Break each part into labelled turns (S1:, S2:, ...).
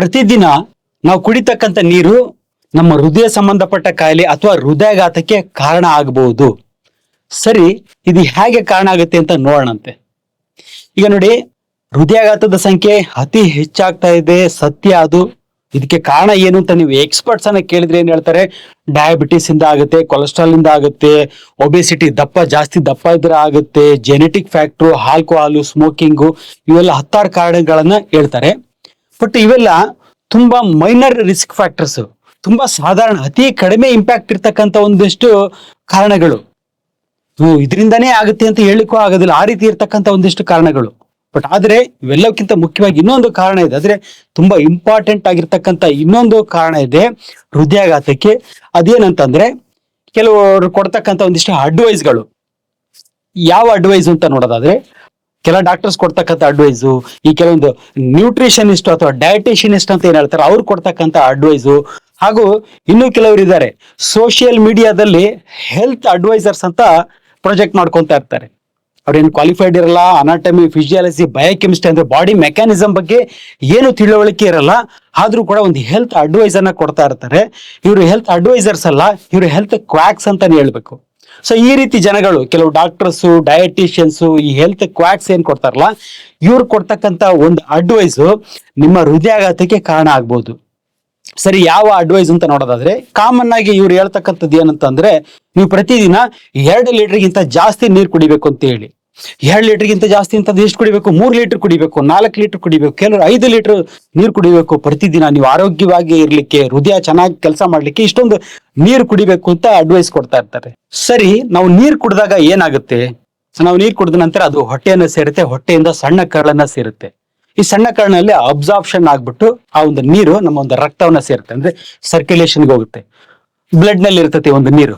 S1: ಪ್ರತಿದಿನ ನಾವು ಕುಡಿತಕ್ಕಂಥ ನೀರು ನಮ್ಮ ಹೃದಯ ಸಂಬಂಧಪಟ್ಟ ಕಾಯಿಲೆ ಅಥವಾ ಹೃದಯಾಘಾತಕ್ಕೆ ಕಾರಣ ಆಗಬಹುದು ಸರಿ, ಇದು ಹೇಗೆ ಕಾರಣ ಆಗುತ್ತೆ ಅಂತ ನೋಡೋಣಂತೆ. ಈಗ ನೋಡಿ, ಹೃದಯಾಘಾತದ ಸಂಖ್ಯೆ ಅತಿ ಹೆಚ್ಚಾಗ್ತಾ ಇದೆ. ಸತ್ಯ ಅದು. ಇದಕ್ಕೆ ಕಾರಣ ಏನು ಅಂತ ನೀವು ಎಕ್ಸ್ಪರ್ಟ್ಸ್ ಅನ್ನ ಕೇಳಿದ್ರೆ ಏನ್ ಹೇಳ್ತಾರೆ? ಡಯಾಬಿಟಿಸ್ ಇಂದ ಆಗುತ್ತೆ ಕೊಲೆಸ್ಟ್ರಾಲ್ ಇಂದ ಆಗುತ್ತೆ ಒಬೆಸಿಟಿ ದಪ್ಪ, ಜಾಸ್ತಿ ದಪ್ಪ ಇದ್ರೆ ಆಗುತ್ತೆ ಜೆನೆಟಿಕ್ ಫ್ಯಾಕ್ಟ್ರು ಆಲ್ಕೋಹಾಲು ಸ್ಮೋಕಿಂಗು ಇವೆಲ್ಲ ಹತ್ತಾರು ಕಾರಣಗಳನ್ನ ಹೇಳ್ತಾರೆ. ಬಟ್ ಇವೆಲ್ಲ ತುಂಬಾ ಮೈನರ್ ರಿಸ್ಕ್ ಫ್ಯಾಕ್ಟರ್ಸ್ ತುಂಬಾ ಸಾಧಾರಣ, ಅತಿ ಕಡಿಮೆ ಇಂಪ್ಯಾಕ್ಟ್ ಇರ್ತಕ್ಕಂಥ ಒಂದಿಷ್ಟು ಕಾರಣಗಳು. ಇದರಿಂದಾನೇ ಆಗುತ್ತೆ ಅಂತ ಹೇಳಿಕ್ಕೂ ಆಗೋದಿಲ್ಲ. ಆ ರೀತಿ ಇರ್ತಕ್ಕಂಥ ಒಂದಿಷ್ಟು ಕಾರಣಗಳು. ಬಟ್ ಆದ್ರೆ ಇವೆಲ್ಲಕ್ಕಿಂತ ಮುಖ್ಯವಾಗಿ ಇನ್ನೊಂದು ಕಾರಣ ಇದೆ. ಆದ್ರೆ ತುಂಬಾ ಇಂಪಾರ್ಟೆಂಟ್ ಆಗಿರ್ತಕ್ಕಂಥ ಇನ್ನೊಂದು ಕಾರಣ ಇದೆ ಹೃದಯಾಘಾತಕ್ಕೆ. ಅದೇನಂತಂದ್ರೆ ಕೆಲವರು ಕೊಡ್ತಕ್ಕಂಥ ಒಂದಿಷ್ಟು ಅಡ್ವೈಸ್ಗಳು ಯಾವ ಅಡ್ವೈಸ್ ಅಂತ ನೋಡೋದಾದ್ರೆ ಕೆಲ ಡಾಕ್ಟರ್ಸ್ ಕೊಡ್ತಕ್ಕಂಥ ಅಡ್ವೈಸು ಈ ಕೆಲವೊಂದು ನ್ಯೂಟ್ರಿಷನಿಸ್ಟ್ ಅಥವಾ ಡಯಟಿಷಿಯನಿಸ್ಟ್ ಅಂತ ಏನ್ ಹೇಳ್ತಾರೆ, ಅವ್ರು ಕೊಡ್ತಕ್ಕಂಥ ಅಡ್ವೈಸು ಹಾಗೂ ಇನ್ನೂ ಕೆಲವರು ಇದ್ದಾರೆ ಸೋಷಿಯಲ್ ಮೀಡಿಯಾದಲ್ಲಿ ಹೆಲ್ತ್ ಅಡ್ವೈಸರ್ಸ್ ಅಂತ ಪ್ರೊಜೆಕ್ಟ್ ಮಾಡ್ಕೊತಾ ಇರ್ತಾರೆ. ಅವ್ರೇನು ಕ್ವಾಲಿಫೈಡ್ ಇರಲ್ಲ ಅನಾಟಮಿ ಫಿಸಿಯಾಲಜಿ ಬಯೋಕೆಮಿಸ್ಟ್ರಿ ಅಂದ್ರೆ ಬಾಡಿ ಮೆಕ್ಯಾನಿಸಮ್ ಬಗ್ಗೆ ಏನು ತಿಳುವಳಿಕೆ ಇರಲ್ಲ, ಆದ್ರೂ ಕೂಡ ಒಂದು ಹೆಲ್ತ್ ಅಡ್ವೈಸರ್ನ ಕೊಡ್ತಾ ಇರ್ತಾರೆ. ಇವರು ಹೆಲ್ತ್ ಅಡ್ವೈಸರ್ಸ್ ಅಲ್ಲ, ಇವರು ಹೆಲ್ತ್ ಕ್ವಾಕ್ಸ್ ಅಂತಾನೆ ಹೇಳ್ಬೇಕು. ಸೊ ಈ ರೀತಿ ಜನಗಳು, ಕೆಲವು ಡಾಕ್ಟರ್ಸ್ ಡಯಟಿಷಿಯನ್ಸ್ ಈ ಹೆಲ್ತ್ ಕ್ವಾಕ್ಸ್ ಏನ್ ಕೊಡ್ತಾರಲ್ಲ, ಇವ್ರು ಕೊಡ್ತಕ್ಕಂತ ಒಂದು ಅಡ್ವೈಸ್ ನಿಮ್ಮ ಹೃದಯಾಘಾತಕ್ಕೆ ಕಾರಣ ಆಗ್ಬೋದು. ಸರಿ, ಯಾವ ಅಡ್ವೈಸ್ ಅಂತ ನೋಡೋದಾದ್ರೆ ಕಾಮನ್ ಆಗಿ ಇವ್ರು ಹೇಳ್ತಕ್ಕಂಥದ್ದು ಏನಂತಂದ್ರೆ, ನೀವು ಪ್ರತಿದಿನ ಎರಡು ಲೀಟರ್ಗಿಂತ ಜಾಸ್ತಿ ನೀರು ಕುಡಿಬೇಕು ಅಂತ ಹೇಳಿ. ಎರಡು ಲೀಟರ್ಗಿಂತ ಜಾಸ್ತಿ ಅಂತ ಎಷ್ಟು ಕುಡಿಬೇಕು? ಮೂರು ಲೀಟರ್ ಕುಡಿಬೇಕು, ನಾಲ್ಕು ಲೀಟರ್ ಕುಡಿಬೇಕು, ಕೆಲವರು ಐದು ಲೀಟರ್ ನೀರು ಕುಡಿಬೇಕು ಪ್ರತಿದಿನ. ನೀವು ಆರೋಗ್ಯವಾಗಿ ಇರ್ಲಿಕ್ಕೆ, ಹೃದಯ ಚೆನ್ನಾಗಿ ಕೆಲಸ ಮಾಡ್ಲಿಕ್ಕೆ ಇಷ್ಟೊಂದು ನೀರು ಕುಡಿಬೇಕು ಅಂತ ಅಡ್ವೈಸ್ ಕೊಡ್ತಾ ಇರ್ತಾರೆ. ಸರಿ, ನಾವು ನೀರು ಕುಡಿದಾಗ ಏನಾಗುತ್ತೆ? ನಾವು ನೀರು ಕುಡಿದ ನಂತರ ಅದು ಹೊಟ್ಟೆಯನ್ನು ಸೇರುತ್ತೆ, ಹೊಟ್ಟೆಯಿಂದ ಸಣ್ಣ ಕರಳನ್ನ ಸೇರುತ್ತೆ. ಈ ಸಣ್ಣ ಕರಳಲ್ಲಿ ಅಬ್ಸಾರ್ಪ್ಷನ್ ಆಗ್ಬಿಟ್ಟು ಆ ಒಂದು ನೀರು ನಮ್ಮ ಒಂದು ರಕ್ತವನ್ನ ಸೇರುತ್ತೆ, ಅಂದ್ರೆ ಸರ್ಕ್ಯುಲೇಷನ್ಗೆ ಹೋಗುತ್ತೆ. ಬ್ಲಡ್ನಲ್ಲಿ ಇರ್ತತಿ ಒಂದು ನೀರು.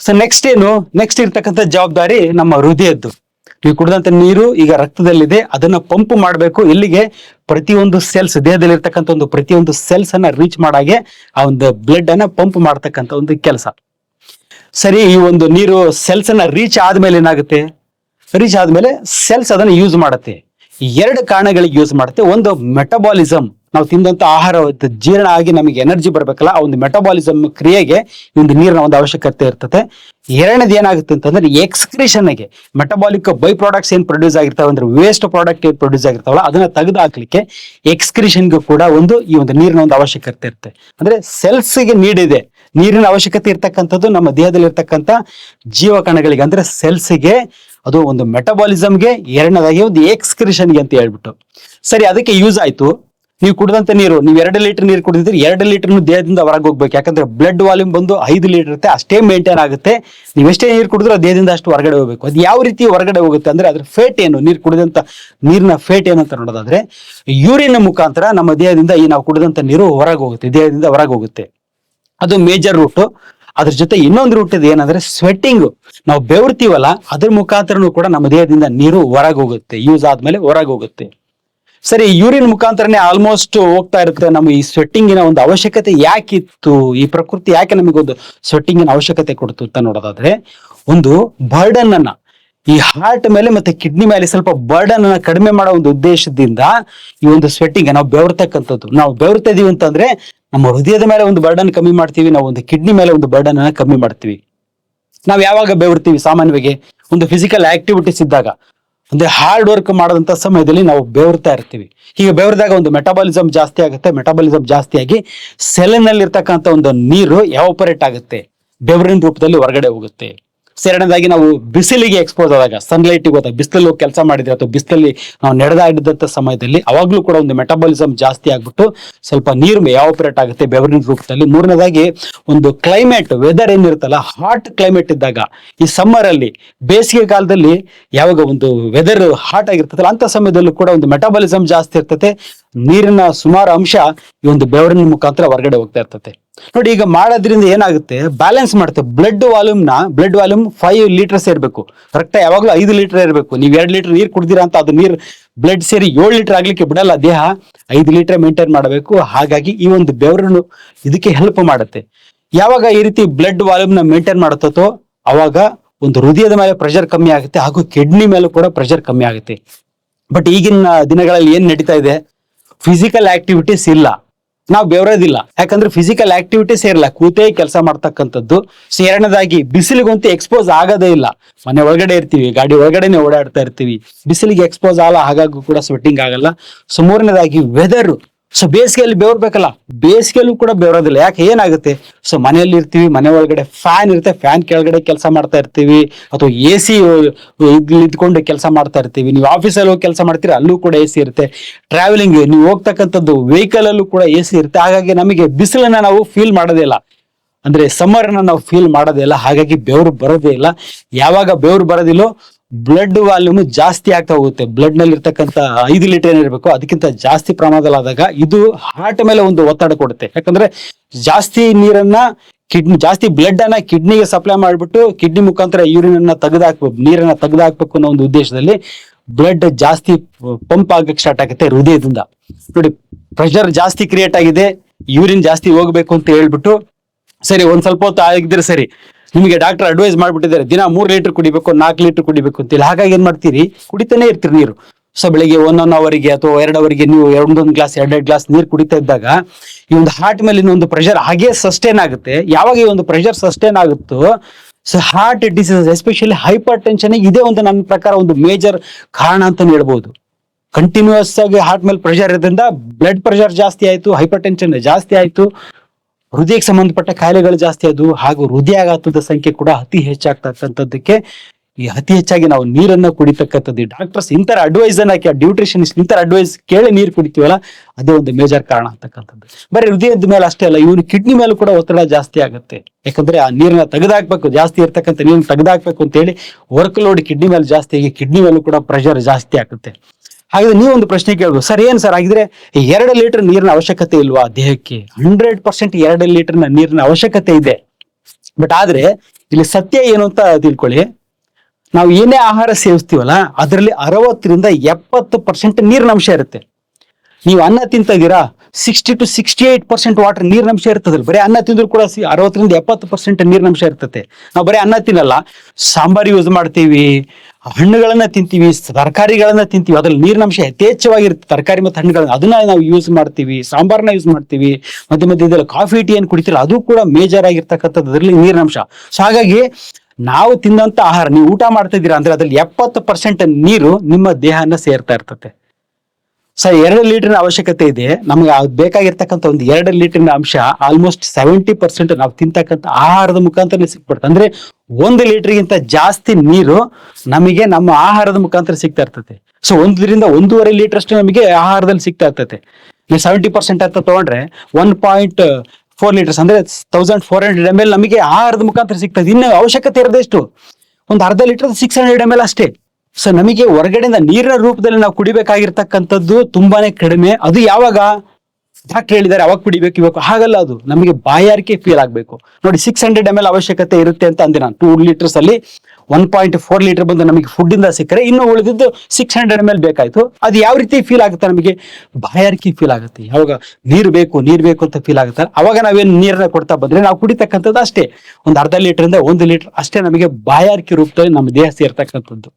S1: ಸೊ ನೆಕ್ಸ್ಟ್ ಏನು? ನೆಕ್ಸ್ಟ್ ಇರ್ತಕ್ಕಂಥ ಜವಾಬ್ದಾರಿ ನಮ್ಮ ಹೃದಯದ್ದು. ನೀವು ಕುಡಿದಂತ ನೀರು ಈಗ ರಕ್ತದಲ್ಲಿದೆ, ಅದನ್ನ ಪಂಪ್ ಮಾಡಬೇಕು. ಇಲ್ಲಿಗೆ ಪ್ರತಿಯೊಂದು ಸೆಲ್ಸ್ ದೇಹದಲ್ಲಿ ಇರ್ತಕ್ಕಂಥ ಒಂದು ಪ್ರತಿಯೊಂದು ಸೆಲ್ಸ್ ಅನ್ನ ರೀಚ್ ಮಾಡಾಗೆ ಆ ಒಂದು ಬ್ಲಡ್ ಅನ್ನ ಪಂಪ್ ಮಾಡ್ತಕ್ಕಂಥ ಒಂದು ಕೆಲಸ. ಸರಿ, ಈ ಒಂದು ನೀರು ಸೆಲ್ಸ್ ಅನ್ನ ರೀಚ್ ಆದ್ಮೇಲೆ ಏನಾಗುತ್ತೆ? ರೀಚ್ ಆದ್ಮೇಲೆ ಸೆಲ್ಸ್ ಅದನ್ನ ಯೂಸ್ ಮಾಡುತ್ತೆ. ಎರಡು ಕಾರಣಗಳಿಗೆ ಯೂಸ್ ಮಾಡುತ್ತೆ. ಒಂದು ಮೆಟಬಾಲಿಸಮ್ ನಾವು ತಿಂದಂತ ಆಹಾರ ಜೀರ್ಣ ಆಗಿ ನಮಗೆ ಎನರ್ಜಿ ಬರ್ಬೇಕಲ್ಲ, ಆ ಒಂದು ಮೆಟಬಾಲಿಸಮ್ ಕ್ರಿಯೆಗೆ ಒಂದು ನೀರಿನ ಒಂದು ಅವಶ್ಯಕತೆ ಇರ್ತದೆ. ಎರಡನೇದು ಏನಾಗುತ್ತೆ ಅಂತಂದ್ರೆ ಎಕ್ಸ್ಕ್ರೇಷನ್ಗೆ ಮೆಟಬಾಲಿಕ್ ಬೈ ಪ್ರಾಡಕ್ಟ್ಸ್ ಏನ್ ಪ್ರೊಡ್ಯೂಸ್ ಆಗಿರ್ತಾವೆ ಅಂದ್ರೆ ವೇಸ್ಟ್ ಪ್ರಾಡಕ್ಟ್ ಏನ್ ಪ್ರೊಡ್ಯೂಸ್ ಆಗಿರ್ತಾವಲ್ಲ, ಅದನ್ನ ತೆಗೆದು ಹಾಕ್ಲಿಕ್ಕೆ ಎಕ್ಸ್ಕ್ರಿಷನ್ಗೂ ಕೂಡ ಒಂದು ಈ ಒಂದು ನೀರಿನ ಒಂದು ಅವಶ್ಯಕತೆ ಇರುತ್ತೆ ಅಂದ್ರೆ ಸೆಲ್ಸ್ಗೆ ಗೆ ನೀಡ್ ಇದೆ ನೀರಿನ ಅವಶ್ಯಕತೆ ಇರ್ತಕ್ಕಂಥದ್ದು ನಮ್ಮ ದೇಹದಲ್ಲಿ ಇರ್ತಕ್ಕಂಥ ಜೀವಕಣಗಳಿಗೆ, ಅಂದ್ರೆ ಸೆಲ್ಸ್ಗೆ ಅದು ಒಂದು ಮೆಟಬಾಲಿಸಮ್ಗೆ ಎರಡನೇದಾಗಿ ಒಂದು ಎಕ್ಸ್ಕ್ರಿಷನ್ಗೆ ಅಂತ ಹೇಳ್ಬಿಟ್ಟು. ಸರಿ, ಅದಕ್ಕೆ ಯೂಸ್ ಆಯ್ತು. ನೀವು ಕುಡಿದಂತ ನೀರು, ನೀವು ಎರಡು ಲೀಟರ್ ನೀರು ಕುಡಿದಿದ್ರೆ ಎರಡು ಲೀಟರ್ ದೇಹದಿಂದ ಹೊರಗೆ ಹೋಗ್ಬೇಕು. ಯಾಕಂದ್ರೆ ಬ್ಲಡ್ ವಾಲ್ಯೂಮ್ ಬಂದು ಐದು ಲೀಟರ್ ಇರುತ್ತೆ, ಅಷ್ಟೇ ಮೇಂಟೈನ್ ಆಗುತ್ತೆ. ನೀವು ಎಷ್ಟೇ ನೀರು ಕುಡಿದ್ರೂ ದೇಹದಿಂದ ಅಷ್ಟು ಹೊರಗಡೆ ಹೋಗ್ಬೇಕು. ಅದು ಯಾವ ರೀತಿ ಹೊರಗಡೆ ಹೋಗುತ್ತೆ ಅಂದ್ರೆ ಅದ್ರ ಫೇಟ್ ಏನು? ನೀರು ಕುಡಿದಂತ ನೀರಿನ ಫೇಟ್ ಏನು ಅಂತ ನೋಡೋದಾದ್ರೆ ಯೂರಿನ್ ಮುಖಾಂತರ ನಮ್ಮ ದೇಹದಿಂದ ಈ ನಾವು ಕುಡಿದಂತ ನೀರು ಹೊರಗೆ ಹೋಗುತ್ತೆ, ದೇಹದಿಂದ ಹೊರಗೆ ಹೋಗುತ್ತೆ. ಅದು ಮೇಜರ್ ರೂಟ್ ಅದ್ರ ಜೊತೆ ಇನ್ನೊಂದು ರೂಟ್ ಇದೆ ಏನಂದ್ರೆ ಸ್ವೆಟ್ಟಿಂಗ್ ನಾವು ಬೆವರ್ತೀವಲ್ಲ, ಅದ್ರ ಮುಖಾಂತರನು ಕೂಡ ನಮ್ಮ ದೇಹದಿಂದ ನೀರು ಹೊರಗೆ ಹೋಗುತ್ತೆ ಯೂಸ್ ಆದ್ಮೇಲೆ ಹೊರಗೆ ಹೋಗುತ್ತೆ. ಸರಿ ಯೂರಿನ್ ಮುಖಾಂತರನೇ ಆಲ್ಮೋಸ್ಟ್ ಹೋಗ್ತಾ ಇರುತ್ತೆ. ನಮ್ಮ ಈ ಸ್ವೆಟ್ಟಿಂಗಿನ ಒಂದು ಅವಶ್ಯಕತೆ ಯಾಕಿತ್ತು? ಈ ಪ್ರಕೃತಿ ಯಾಕೆ ನಮಗೊಂದು ಸ್ವೆಟ್ಟಿಂಗಿನ ಅವಶ್ಯಕತೆ ಕೊಡ್ತು ಅಂತ ನೋಡೋದಾದ್ರೆ, ಒಂದು ಬರ್ಡನ್ ಅನ್ನ. ಈ ಹಾರ್ಟ್ ಮೇಲೆ ಮತ್ತೆ ಕಿಡ್ನಿ ಮೇಲೆ ಸ್ವಲ್ಪ ಬರ್ಡನ್ ಅನ್ನ ಕಡಿಮೆ ಮಾಡೋ ಒಂದು ಉದ್ದೇಶದಿಂದ ಈ ಒಂದು ಸ್ವೆಟ್ಟಿಂಗ್ ನಾವು ಬೆವರ್ತಕ್ಕಂಥದ್ದು. ನಾವು ಬೆವರ್ತಾ ಇದೀವಿ ಅಂತಂದ್ರೆ, ನಮ್ಮ ಹೃದಯದ ಮೇಲೆ ಒಂದು ಬರ್ಡನ್ ಕಮ್ಮಿ ಮಾಡ್ತೀವಿ, ನಾವು ಒಂದು ಕಿಡ್ನಿ ಮೇಲೆ ಒಂದು ಬರ್ಡನ್ ಅನ್ನ ಕಮ್ಮಿ ಮಾಡ್ತೀವಿ. ನಾವು ಯಾವಾಗ ಬೆವರ್ತೀವಿ ಸಾಮಾನ್ಯವಾಗಿ? ಒಂದು ಫಿಸಿಕಲ್ ಆಕ್ಟಿವಿಟೀಸ್ ಇದ್ದಾಗ. ಅಂದ್ರೆ ಹಾರ್ಡ್ ವರ್ಕ್ ಮಾಡಿದಂಥ ಸಮಯದಲ್ಲಿ ನಾವು ಬೆವರ್ತಾ ಇರ್ತೀವಿ. ಹೀಗೆ ಬೆವರಿದಾಗ ಒಂದು ಮೆಟಾಬಾಲಿಸಮ್ ಜಾಸ್ತಿ ಆಗುತ್ತೆ. ಮೆಟಾಬಾಲಿಸಮ್ ಜಾಸ್ತಿಯಾಗಿ ಆಗಿ ಸೆಲ್ನಲ್ಲಿ ಇರ್ತಕ್ಕಂಥ ಒಂದು ನೀರು ಎವಾಪರೇಟ್ ಆಗುತ್ತೆ? ಬೆವರಿನ ರೂಪದಲ್ಲಿ ಹೊರಗಡೆ ಹೋಗುತ್ತೆ. ಎರಡನೇದಾಗಿ ನಾವು ಬಿಸಿಲಿಗೆ ಎಕ್ಸ್ಪೋಸ್ ಆದಾಗ ಸನ್ಲೈಟ್ ಹೋದಾಗ ಬಿಸಿಲಲ್ಲಿ ಕೆಲಸ ಮಾಡಿದ್ರೆ ಅಥವಾ ಬಿಸಿಲಲ್ಲಿ ನಾವು ನಡೆದಾಡಿದಂತ ಸಮಯದಲ್ಲಿ ಅವಾಗಲೂ ಕೂಡ ಒಂದು ಮೆಟಬಾಲಿಸಮ್ ಜಾಸ್ತಿ ಆಗ್ಬಿಟ್ಟು ಸ್ವಲ್ಪ ನೀರು ಎವಾಪರೇಟ್ ಆಗುತ್ತೆ, ಬೆವರಿನ ರೂಪದಲ್ಲಿ. ಮೂರನೇದಾಗಿ ಒಂದು ಕ್ಲೈಮೇಟ್ ವೆದರ್ ಏನಿರುತ್ತಲ್ಲ ಹಾಟ್ ಕ್ಲೈಮೇಟ್ ಇದ್ದಾಗ, ಈ ಸಮ್ಮರ್ ಅಲ್ಲಿ ಬೇಸಿಗೆ ಕಾಲದಲ್ಲಿ ಯಾವಾಗ ಒಂದು ವೆದರ್ ಹಾಟ್ ಆಗಿರ್ತದಲ್ಲ, ಅಂತ ಸಮಯದಲ್ಲೂ ಕೂಡ ಒಂದು ಮೆಟಬಾಲಿಸಮ್ ಜಾಸ್ತಿ ಇರ್ತದೆ. ನೀರಿನ ಸುಮಾರು ಅಂಶ ಈ ಒಂದು ಬೆವರಿನ ಮುಖಾಂತರ ಹೊರಗಡೆ ಹೋಗ್ತಾ ಇರ್ತದೆ. ನೋಡಿ, ಈಗ ಮಾಡೋದ್ರಿಂದ ಏನಾಗುತ್ತೆ? ಬ್ಯಾಲೆನ್ಸ್ ಮಾಡುತ್ತೆ. ಬ್ಲಡ್ ವಾಲ್ಯೂಮ್ನ ಬ್ಲಡ್ ವಾಲ್ಯೂಮ್ ಫೈವ್ ಲೀಟರ್ಸ್ ಇರಬೇಕು ಕರೆಕ್ಟ್ ಯಾವಾಗಲೂ ಐದು ಲೀಟರ್ ಇರಬೇಕು. ನೀವು ಎರಡು ಲೀಟರ್ ನೀರು ಕುಡ್ದಿರಾ ಅಂತ ಅದು ನೀರು ಬ್ಲಡ್ ಸೇರಿ ಏಳು ಲೀಟರ್ ಆಗ್ಲಿಕ್ಕೆ ಬಿಡಲ್ಲ ದೇಹ. ಐದು ಲೀಟರ್ ಮೇಂಟೈನ್ ಮಾಡಬೇಕು. ಹಾಗಾಗಿ ಈ ಒಂದು ಬೆವರನ್ನು ಇದಕ್ಕೆ ಹೆಲ್ಪ್ ಮಾಡುತ್ತೆ. ಯಾವಾಗ ಈ ರೀತಿ ಬ್ಲಡ್ ವಾಲ್ಯೂಮ್ನ ಮೇಂಟೈನ್ ಮಾಡುತ್ತೋ ಅವಾಗ ಒಂದು ಹೃದಯದ ಮೇಲೆ ಪ್ರೆಷರ್ ಕಮ್ಮಿ ಆಗುತ್ತೆ. ಹಾಗೂ ಕಿಡ್ನಿ ಮೇಲೂ ಕೂಡ ಪ್ರೆಷರ್ ಕಮ್ಮಿ ಆಗುತ್ತೆ. ಬಟ್ ಈಗಿನ ದಿನಗಳಲ್ಲಿ ಏನ್ ನಡೀತಾ ಇದೆ? ಫಿಸಿಕಲ್ ಆಕ್ಟಿವಿಟೀಸ್ ಇಲ್ಲ. ನಾವು ಬೆವರೋದಿಲ್ಲ. ಯಾಕಂದ್ರೆ ಫಿಸಿಕಲ್ ಆಕ್ಟಿವಿಟೀಸ್ ಇರಲ್ಲ ಕೂತೇ ಕೆಲಸ ಮಾಡ್ತಕ್ಕಂಥದ್ದು. ಸೇರಣದಾಗಿ ಬಿಸಿಲಿಗಂತೂ ಎಕ್ಸ್ಪೋಸ್ ಆಗೋದೇ ಇಲ್ಲ. ಮನೆ ಒಳಗಡೆ ಇರ್ತೀವಿ, ಗಾಡಿ ಒಳಗಡೆನೆ ಓಡಾಡ್ತಾ ಇರ್ತೀವಿ. ಬಿಸಿಲಿಗೆ ಎಕ್ಸ್ಪೋಸ್ ಆಗಲ್ಲ, ಹಾಗಾಗೂ ಕೂಡ ಸ್ವೆಟ್ಟಿಂಗ್ ಆಗಲ್ಲ. ಸೊ ವೆದರ್ ಸೊ ಬೇಸಿಗೆಯಲ್ಲಿ ಬೆವರ್ಬೇಕಲ್ಲ ಬೇಸಿಗೆಯಲ್ಲೂ ಕೂಡ ಬೆವರೋದಿಲ್ಲ. ಯಾಕೆ? ಏನಾಗುತ್ತೆ? ಸೊ ಮನೆಯಲ್ಲಿ ಇರ್ತೀವಿ, ಮನೆ ಒಳಗಡೆ ಫ್ಯಾನ್ ಇರುತ್ತೆ ಫ್ಯಾನ್ ಕೆಳಗಡೆ ಕೆಲಸ ಮಾಡ್ತಾ ಇರ್ತೀವಿ, ಅಥವಾ ಎ ಸಿ ಇದ್ಕೊಂಡು ಕೆಲಸ ಮಾಡ್ತಾ ಇರ್ತೀವಿ. ನೀವು ಆಫೀಸಲ್ಲಿ ಹೋಗಿ ಕೆಲಸ ಮಾಡ್ತೀರಿ, ಅಲ್ಲೂ ಕೂಡ ಎ ಸಿ ಇರುತ್ತೆ. ಟ್ರಾವೆಲಿಂಗ್ ನೀವು ಹೋಗ್ತಕ್ಕಂಥದ್ದು ವೆಹಿಕಲ್ ಅಲ್ಲೂ ಕೂಡ ಎ ಸಿ ಇರುತ್ತೆ. ಹಾಗಾಗಿ ನಮಗೆ ಬಿಸಿಲನ್ನ ನಾವು ಫೀಲ್ ಮಾಡೋದಿಲ್ಲ ಅಂದ್ರೆ ಸಮ್ಮರ್ ನಾವು ಫೀಲ್ ಮಾಡೋದೇ ಇಲ್ಲ. ಹಾಗಾಗಿ ಬೆವರು ಬರೋದೇ ಇಲ್ಲ. ಯಾವಾಗ ಬೆವರು ಬರೋದಿಲ್ಲೋ ಬ್ಲಡ್ ವಾಲ್ಯೂಮ್ ಜಾಸ್ತಿ ಆಗ್ತಾ ಹೋಗುತ್ತೆ. ಬ್ಲಡ್ನಲ್ಲಿ ಇರ್ತಕ್ಕಂಥ ಐದು ಲೀಟರ್ ಏನಿರಬೇಕು ಅದಕ್ಕಿಂತ ಜಾಸ್ತಿ ಪ್ರಮಾಣದಲ್ಲಾದಾಗ ಇದು ಹಾರ್ಟ್ ಮೇಲೆ ಒಂದು ಒತ್ತಡ ಕೊಡುತ್ತೆ. ಯಾಕಂದ್ರೆ ಜಾಸ್ತಿ ನೀರನ್ನ ಕಿಡ್ನಿ ಜಾಸ್ತಿ ಬ್ಲಡ್ ಅನ್ನ ಕಿಡ್ನಿಗೆ ಸಪ್ಲೈ ಮಾಡಿಬಿಟ್ಟು ಕಿಡ್ನಿ ಮುಖಾಂತರ ಯೂರಿನ್ ಅನ್ನ ತೆಗೆದಾಕ್ಬೇಕು, ನೀರನ್ನ ತೆಗೆದಾಕ್ಬೇಕು ಅನ್ನೋ ಒಂದು ಉದ್ದೇಶದಲ್ಲಿ ಬ್ಲಡ್ ಜಾಸ್ತಿ ಪಂಪ್ ಆಗಕ್ಕೆ ಸ್ಟಾರ್ಟ್ ಆಗುತ್ತೆ ಹೃದಯದಿಂದ. ನೋಡಿ ಪ್ರೆಷರ್ ಜಾಸ್ತಿ ಕ್ರಿಯೇಟ್ ಆಗಿದೆ ಯೂರಿನ್ ಜಾಸ್ತಿ ಹೋಗ್ಬೇಕು ಅಂತ ಹೇಳ್ಬಿಟ್ಟು, ಸರಿ, ಒಂದ್ ಸ್ವಲ್ಪ ಹೊತ್ತು ಆಗಿದ್ರೆ ಸರಿ ನಿಮಗೆ ಡಾಕ್ಟರ್ ಅಡ್ವೈಸ್ ಮಾಡ್ಬಿಟ್ಟಿದ್ದಾರೆ, ದಿನ ಮೂರು ಲೀಟರ್ ಕುಡಿಬೇಕು, ನಾಲ್ಕು ಲೀಟರ್ ಕುಡಿಬೇಕು ಅಂತೇಳಿ ಹಾಗಾಗಿ ಏನ್ ಮಾಡ್ತೀರಿ? ಕುಡಿತಾನೆ ಇರ್ತೀರಿ ನೀರು. ಸೊ ಬೆಳಿಗ್ಗೆ ಒಂದೊಂದು ಅವರಿಗೆ ಅಥವಾ ಎರಡು ಅವರಿಗೆ ನೀವು ಎರಡೊಂದು ಗ್ಲಾಸ್ ಎರಡೆರಡು ಗ್ಲಾಸ್ ನೀರು ಕುಡಿತಾ ಇದ್ದಾಗ ಈ ಒಂದು ಹಾರ್ಟ್ ಮೇಲೆ ಇನ್ನೊಂದು ಪ್ರೆಷರ್ ಹಾಗೆ ಸಸ್ಟೈನ್ ಆಗುತ್ತೆ. ಯಾವಾಗ ಈ ಒಂದು ಪ್ರೆಷರ್ ಸಸ್ಟೈನ್ ಆಗುತ್ತೋ, so heart diseases especially hypertension ಇದೇ ಒಂದು ನನ್ನ ಪ್ರಕಾರ ಒಂದು ಮೇಜರ್ ಕಾರಣ ಅಂತ ಹೇಳ್ಬೋದು. ಕಂಟಿನ್ಯೂಸ್ ಆಗಿ ಹಾರ್ಟ್ ಮೇಲೆ ಪ್ರೆಷರ್ ಇರೋದ್ರಿಂದ ಬ್ಲಡ್ ಪ್ರೆಷರ್ ಜಾಸ್ತಿ ಆಯಿತು ಹೈಪರ್ ಟೆನ್ಷನ್ ಜಾಸ್ತಿ ಆಯ್ತು ಹೃದಯಕ್ಕೆ ಸಂಬಂಧಪಟ್ಟ ಕಾಯಿಲೆಗಳು ಜಾಸ್ತಿ ಅದು ಹಾಗೂ ಹೃದಯಾಘಾತದ ಸಂಖ್ಯೆ ಕೂಡ ಅತಿ ಹೆಚ್ಚಾಗ್ತಕ್ಕಂಥದ್ದಕ್ಕೆ ಈ ಅತಿ ಹೆಚ್ಚಾಗಿ ನಾವು ನೀರನ್ನ ಕುಡಿತಕ್ಕಂಥದ್ದು. ಡಾಕ್ಟರ್ಸ್ ಇಂತರ ಅಡ್ವೈಸ್ ಅನ್ನ ಡ್ಯೂಟ್ರಿಷನಿಸ್ಟ್ ಇಂತರ ಅಡ್ವೈಸ್ ಕೇಳಿ ನೀರು ಕುಡಿತೀವಲ್ಲ, ಅದೇ ಒಂದು ಮೇಜರ್ ಕಾರಣ ಅಂತಕ್ಕಂಥದ್ದು ಬರೀ ಹೃದಯದ ಮೇಲೆ ಅಷ್ಟೇ ಅಲ್ಲ ಇವನು ಕಿಡ್ನಿ ಮೇಲೆ ಕೂಡ ಒತ್ತಡ ಜಾಸ್ತಿ ಆಗುತ್ತೆ. ಯಾಕಂದ್ರೆ ಆ ನೀರನ್ನ ತೆಗೆದಾಕ್ಬೇಕು, ಜಾಸ್ತಿ ಇರ್ತಕ್ಕಂಥ ನೀರನ್ನ ತೆಗೆದಾಕ್ಬೇಕು ಅಂತ ಹೇಳಿ ವರ್ಕ್ ಲೋಡ್ ಕಿಡ್ನಿ ಮೇಲೆ ಜಾಸ್ತಿ ಆಗಿ ಕಿಡ್ನಿ ಮೇಲೂ ಕೂಡ ಪ್ರೆಷರ್ ಜಾಸ್ತಿ ಆಗುತ್ತೆ. ಹಾಗಾದ್ರೆ ನೀವು ಒಂದು ಪ್ರಶ್ನೆ ಕೇಳ್ಬೋದು ಸರ್, ಏನು ಸರ್? ಹಾಗಿದ್ರೆ ಎರಡು ಲೀಟರ್ ನೀರಿನ ಅವಶ್ಯಕತೆ ಇಲ್ವಾ ದೇಹಕ್ಕೆ? ಹಂಡ್ರೆಡ್ ಪರ್ಸೆಂಟ್ ಎರಡು ಲೀಟರ್ ನೀರಿನ ಅವಶ್ಯಕತೆ ಇದೆ. ಬಟ್ ಆದ್ರೆ ಇಲ್ಲಿ ಸತ್ಯ ಏನು ಅಂತ ತಿಳ್ಕೊಳ್ಳಿ. ನಾವು ಏನೇ ಆಹಾರ ಸೇವಿಸ್ತೀವಲ್ಲ, ಅದರಲ್ಲಿ ಅರವತ್ತರಿಂದ ಎಪ್ಪತ್ತು ಪರ್ಸೆಂಟ್ ನೀರಿನ ಅಂಶ ಇರುತ್ತೆ. ನೀವು ಅನ್ನ ತಿಂತ ಇದೀರಾ sixty two sixty eight percent water ನೀರಿನ ಅಂಶ ಇರ್ತದಲ್ಲ, ಬರೀ ಅನ್ನ ತಿಂದ್ರು ಕೂಡ ಸಿ- ಅರವತ್ತರಿಂದ ಎಪ್ಪತ್ತು ಪರ್ಸೆಂಟ್ ನೀರಿನ ಅಂಶ ಇರ್ತದೆ ನಾವು ಬರೀ ಅನ್ನ ತಿನ್ನಲ್ಲ, ಸಾಂಬಾರ್ ಯೂಸ್ ಮಾಡ್ತೀವಿ, ಹಣ್ಣುಗಳನ್ನ ತಿಂತೀವಿ ತರಕಾರಿಗಳನ್ನ ತಿಂತೀವಿ, ಅದ್ರಲ್ಲಿ ನೀರಿನ ಅಂಶ ಯಥೇಚ್ಛವಾಗಿರುತ್ತೆ, ತರಕಾರಿ ಮತ್ತು ಹಣ್ಣುಗಳನ್ನ, ಅದನ್ನ ನಾವು ಯೂಸ್ ಮಾಡ್ತೀವಿ, ಸಾಂಬಾರ್ನ ಯೂಸ್ ಮಾಡ್ತೀವಿ, ಮಧ್ಯೆ ಮಧ್ಯದಲ್ಲಿ ಕಾಫಿ ಟೀ ಏನು ಕುಡಿತೀರ ಅದು ಕೂಡ ಮೇಜರ್ ಆಗಿರ್ತಕ್ಕಂಥದ್ದು ಅದರಲ್ಲಿ ನೀರಿನ ಅಂಶ ಸೊ ಹಾಗಾಗಿ ನಾವು ತಿಂದಂತ ಆಹಾರ, ನೀವು ಊಟ ಮಾಡ್ತಾ ಇದ್ದೀರಾ ಅಂದ್ರೆ ಅದ್ರಲ್ಲಿ ಎಪ್ಪತ್ತು ಪರ್ಸೆಂಟ್ ನೀರು ನಿಮ್ಮ ದೇಹನ ಸೇರ್ತಾ ಇರ್ತದೆ ಸೊ ಎರಡು ಲೀಟರ್ನ ಅವಶ್ಯಕತೆ ಇದೆ. ನಮ್ಗೆ ಬೇಕಾಗಿರ್ತಕ್ಕಂತ ಒಂದು ಎರಡು ಲೀಟರ್ನ ಅಂಶ ಆಲ್ಮೋಸ್ಟ್ ಸೆವೆಂಟಿ ಪರ್ಸೆಂಟ್ ನಾವು ತಿಂತಕ್ಕಂಥ ಆಹಾರದ ಮುಖಾಂತರ ಸಿಕ್ಬಿಡುತ್ತೆ. ಅಂದ್ರೆ ಒಂದು ಲೀಟರ್ಗಿಂತ ಜಾಸ್ತಿ ನೀರು ನಮಗೆ ನಮ್ಮ ಆಹಾರದ ಮುಖಾಂತರ ಸಿಗ್ತಾ ಇರ್ತದೆ. ಸೊ ಒಂದರಿಂದ ಒಂದೂವರೆ ಲೀಟರ್ ಅಷ್ಟು ನಮಗೆ ಆಹಾರದಲ್ಲಿ ಸಿಗ್ತಾ ಇರ್ತದೆ. ನೀವು ಸೆವೆಂಟಿ ಪರ್ಸೆಂಟ್ ಅಂತ ತಗೊಂಡ್ರೆ ಒನ್ ಪಾಯಿಂಟ್ ಫೋರ್ ಲೀಟರ್ಸ್ ಅಂದ್ರೆ thousand four hundred M L ನಮಗೆ ಆಹಾರದ ಮುಖಾಂತರ ಸಿಗ್ತದೆ ಇನ್ನು ಅವಶ್ಯಕತೆ ಇರೋದೆಷ್ಟು ಒಂದು ಅರ್ಧ litre six hundred M L ಅಷ್ಟೇ. ಸೊ ನಮಗೆ ಹೊರಗಡೆಯಿಂದ ನೀರಿನ ರೂಪದಲ್ಲಿ ನಾವು ಕುಡಿಬೇಕಾಗಿರ್ತಕ್ಕಂಥದ್ದು ತುಂಬಾನೇ ಕಡಿಮೆ. ಅದು ಯಾವಾಗ? ಡಾಕ್ಟರ್ ಹೇಳಿದ್ದಾರೆ, ಅವಾಗ ಕುಡಿಬೇಕು, ಇವಾಗ ಹಾಗಲ್ಲ ಅದು. ನಮಗೆ ಬಾಯಾರಿಕೆ ಫೀಲ್ ಆಗಬೇಕು. ನೋಡಿ ಸಿಕ್ಸ್ ಹಂಡ್ರೆಡ್ ಎಂ ಎಲ್ ಅವಶ್ಯಕತೆ ಇರುತ್ತೆ ಅಂತ ಅಂದೆ ನಾನು. ಟೂ ಲೀಟರ್ಸ್ ಅಲ್ಲಿ ಒನ್ ಪಾಯಿಂಟ್ ಫೋರ್ ಲೀಟರ್ ಬಂದು ನಮಗೆ ಫುಡ್ ಇಂದ ಸಿಕ್ಕರೆ ಇನ್ನು ಉಳಿದಿದ್ದು ಸಿಕ್ಸ್ ಹಂಡ್ರೆಡ್ ಎಂ ಎಲ್ ಬೇಕಾಯ್ತು. ಅದು ಯಾವ ರೀತಿ ಫೀಲ್ ಆಗುತ್ತೆ ನಮಗೆ? ಬಾಯಾರಿಕೆ ಫೀಲ್ ಆಗುತ್ತೆ. ಯಾವಾಗ ನೀರು ಬೇಕು ನೀರು ಬೇಕು ಅಂತ ಫೀಲ್ ಆಗುತ್ತೆ. ಅವಾಗ ನಾವೇನು ನೀರನ್ನ ಕೊಡ್ತಾ ಬಂದ್ರೆ ನಾವು ಕುಡಿತಕ್ಕಂಥದ್ದು ಅಷ್ಟೇ. ಒಂದು ಅರ್ಧ ಲೀಟರ್ ಇಂದ ಒಂದು ಲೀಟರ್ ಅಷ್ಟೇ ನಮಗೆ ಬಾಯಾರಿಕೆ ರೂಪದಲ್ಲಿ ನಮ್ಮ ದೇಹ ಸೇರ್ತಕ್ಕಂಥದ್ದು.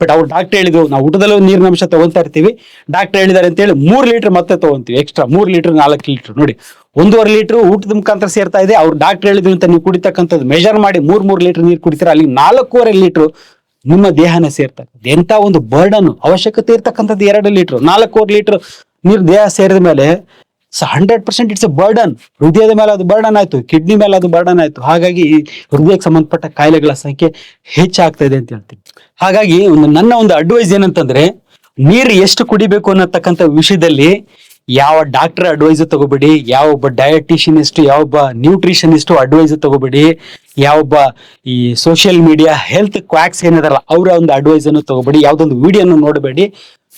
S1: ಬಟ್ ಅವ್ರು ಡಾಕ್ಟರ್ ಹೇಳಿದ್ರು, ನಾವು ಊಟದಲ್ಲೂ ನೀರಿನ ಅಂಶ ತಗೊಂತಾ ಇರ್ತೀವಿ. ಡಾಕ್ಟರ್ ಹೇಳಿದ್ದಾರೆ ಅಂತ ಹೇಳಿ ಮೂರ್ ಲೀಟರ್ ಮತ್ತೆ ತಗೊಂತೀವಿ ಎಕ್ಸ್ಟ್ರಾ ಮೂರ್ ಲೀಟರ್ ನಾಲ್ಕು ಲೀಟರ್ ನೋಡಿ, ಒಂದೂವರೆ ಲೀಟರ್ ಊಟದ ಮುಖಾಂತರ ಸೇರ್ತಾ ಇದೆ. ಅವ್ರು ಡಾಕ್ಟರ್ ಹೇಳಿದ್ರು ಅಂತ ನೀವು ಕುಡಿತಕ್ಕಂಥದ್ದು ಮೆಜರ್ ಮಾಡಿ ಮೂರ್ ಮೂರ್ ಲೀಟರ್ ನೀರು ಕುಡಿತೀರ ಅಲ್ಲಿ ನಾಲ್ಕೂವರೆ ಲೀಟರ್ ನಿಮ್ಮ ದೇಹನ ಸೇರ್ತಾ ಇದೆ. ಎಂತ ಒಂದು ಬರ್ಡನ್ ಅವಶ್ಯಕತೆ ಇರ್ತಕ್ಕಂಥದ್ದು ಎರಡು ಲೀಟರ್ ನಾಲ್ಕೂವರೆ ಲೀಟರ್ ನೀರು ದೇಹ ಸೇರಿದ ಮೇಲೆ hundred percent it's a burden ಹೃದಯದ ಮೇಲೆ ಅದು ಬರ್ಡನ್ ಆಯ್ತು ಕಿಡ್ನಿ ಮೇಲೆ ಅದು ಬರ್ಡನ್ ಆಯ್ತು. ಹಾಗಾಗಿ ಹೃದಯಕ್ಕೆ ಸಂಬಂಧಪಟ್ಟ ಕಾಯಿಲೆಗಳ ಸಂಖ್ಯೆ ಹೆಚ್ಚಾಗ್ತಾ ಇದೆ ಅಂತ ಹೇಳ್ತೀನಿ. ಹಾಗಾಗಿ ಒಂದು ನನ್ನ ಒಂದು ಅಡ್ವೈಸ್ ಏನಂತಂದ್ರೆ, ನೀರು ಎಷ್ಟು ಕುಡಿಬೇಕು ಅನ್ನತಕ್ಕಂಥ ವಿಷಯದಲ್ಲಿ ಯಾವ ಡಾಕ್ಟರ್ ಅಡ್ವೈಸ್ ತಗೋಬೇಡಿ ಯಾವೊಬ್ಬ ಡಯಟಿಷಿಯನಿಸ್ಟ್ ಯಾವೊಬ್ಬ ನ್ಯೂಟ್ರಿಷನಿಸ್ಟ್ ಅಡ್ವೈಸ್ ತಗೋಬೇಡಿ ಯಾವೊಬ್ಬ ಈ ಸೋಷಿಯಲ್ ಮೀಡಿಯಾ ಹೆಲ್ತ್ ಕ್ವಾಕ್ಸ್ ಏನಿದಾರಲ್ಲ, ಅವರ ಒಂದು ಅಡ್ವೈಸ್ ಅನ್ನು ತಗೋಬೇಡಿ, ಯಾವ್ದೊಂದು ವಿಡಿಯೋನು ನೋಡಬೇಡಿ.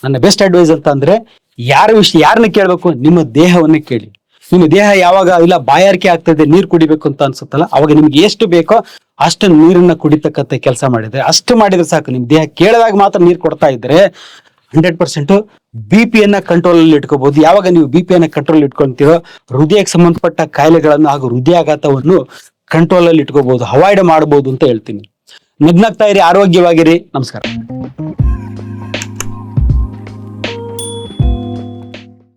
S1: ನನ್ನ ಬೆಸ್ಟ್ ಅಡ್ವೈಸ್ ಅಂತ ಅಂದ್ರೆ ಯಾರ ವಿಷಯ ಯಾರನ್ನ ಕೇಳಬೇಕು? ನಿಮ್ಮ ದೇಹವನ್ನ ಕೇಳಿ. ನಿಮ್ಮ ದೇಹ ಯಾವಾಗ ಇಲ್ಲ, ಬಾಯಾರಿಕೆ ಆಗ್ತದೆ, ನೀರು ಕುಡಿಬೇಕು ಅಂತ ಅನ್ಸುತ್ತಲ್ಲ, ಅವಾಗ ನಿಮ್ಗೆ ಎಷ್ಟು ಬೇಕೋ ಅಷ್ಟು ನೀರನ್ನ ಕುಡಿತಕ್ಕಂತ ಕೆಲಸ ಮಾಡಿದ್ರೆ, ಅಷ್ಟು ಮಾಡಿದ್ರೆ ಸಾಕು. ನಿಮ್ ದೇಹ ಕೇಳಿದಾಗ ಮಾತ್ರ ನೀರು ಕೊಡ್ತಾ ಇದ್ರೆ ಹಂಡ್ರೆಡ್ ಪರ್ಸೆಂಟ್ ಬಿ ಪಿಯನ್ನ ಕಂಟ್ರೋಲ್ ಅಲ್ಲಿ ಇಟ್ಕೋಬಹುದು ಯಾವಾಗ ನೀವು ಬಿ ಪಿಯನ್ನ ಕಂಟ್ರೋಲ್ ಇಟ್ಕೊಂತೀರೋ, ಹೃದಯಕ್ಕೆ ಸಂಬಂಧಪಟ್ಟ ಕಾಯಿಲೆಗಳನ್ನು ಹಾಗೂ ಹೃದಯಾಘಾತವನ್ನು ಕಂಟ್ರೋಲ್ ಅಲ್ಲಿ ಇಟ್ಕೋಬಹುದು ಅವಾಯ್ಡ್ ಮಾಡಬಹುದು ಅಂತ ಹೇಳ್ತೀನಿ. ನಗ್ನಾಗ್ತಾ ಇರಿ, ಆರೋಗ್ಯವಾಗಿರಿ. ನಮಸ್ಕಾರ.